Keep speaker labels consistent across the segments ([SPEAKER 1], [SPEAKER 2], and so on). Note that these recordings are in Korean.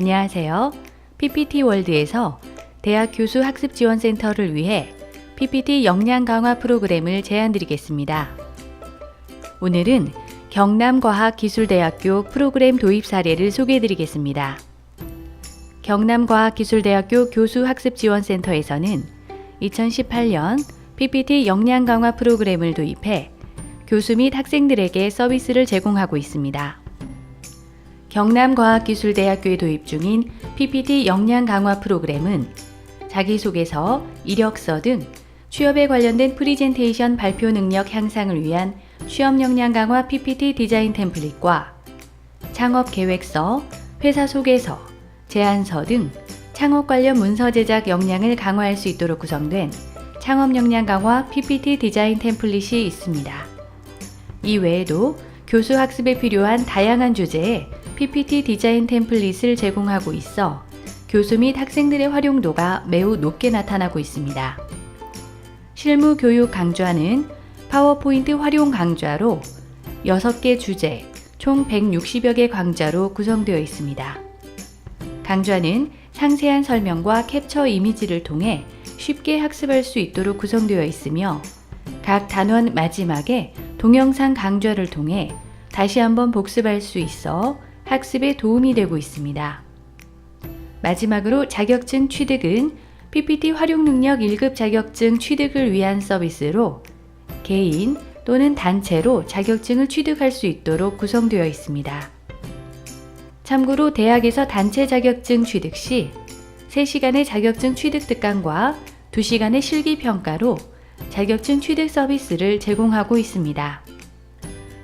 [SPEAKER 1] 안녕하세요. PPT 월드에서 대학 교수 학습 지원 센터를 위해 PPT 역량 강화 프로그램을 제안드리겠습니다. 오늘은 경남과학기술대학교 프로그램 도입 사례를 소개해드리겠습니다. 경남과학기술대학교 교수 학습 지원 센터에서는 2018년 PPT 역량 강화 프로그램을 도입해 교수 및 학생들에게 서비스를 제공하고 있습니다. 경남과학기술대학교에 도입 중인 PPT 역량 강화 프로그램은 자기소개서, 이력서 등 취업에 관련된 프리젠테이션 발표 능력 향상을 위한 취업 역량 강화 PPT 디자인 템플릿과 창업 계획서, 회사 소개서, 제안서 등 창업 관련 문서 제작 역량을 강화할 수 있도록 구성된 창업 역량 강화 PPT 디자인 템플릿이 있습니다. 이 외에도 교수 학습에 필요한 다양한 주제의 PPT 디자인 템플릿을 제공하고 있어 교수 및 학생들의 활용도가 매우 높게 나타나고 있습니다. 실무 교육 강좌는 파워포인트 활용 강좌로 6개 주제, 총 160여 개 강좌로 구성되어 있습니다. 강좌는 상세한 설명과 캡처 이미지를 통해 쉽게 학습할 수 있도록 구성되어 있으며 각 단원 마지막에 동영상 강좌를 통해 다시 한번 복습할 수 있어 학습에 도움이 되고 있습니다. 마지막으로 자격증 취득은 PPT 활용 능력 1급 자격증 취득을 위한 서비스로 개인 또는 단체로 자격증을 취득할 수 있도록 구성되어 있습니다. 참고로 대학에서 단체 자격증 취득 시 3시간의 자격증 취득 특강과 2시간의 실기 평가로 자격증 취득 서비스를 제공하고 있습니다.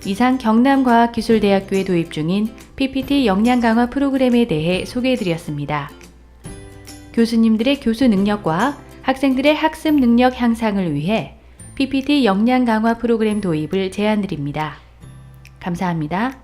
[SPEAKER 1] 이상 경남과학기술대학교에 도입 중인 PPT 역량 강화 프로그램에 대해 소개해드렸습니다. 교수님들의 교수 능력과 학생들의 학습 능력 향상을 위해 PPT 역량 강화 프로그램 도입을 제안드립니다. 감사합니다.